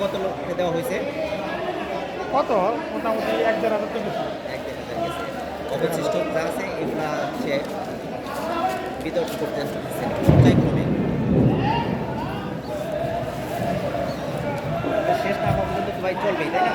কত লোককে দেওয়া হয়েছে? কত? মোটামুটি এক দেড় হাজার তো বেশি। এক দেড় হাজার গেছে। অবশিষ্ট যা আছে এগুলা হচ্ছে বিতর্ক করতে শেষ না পর্যন্ত চলবেই তাই না?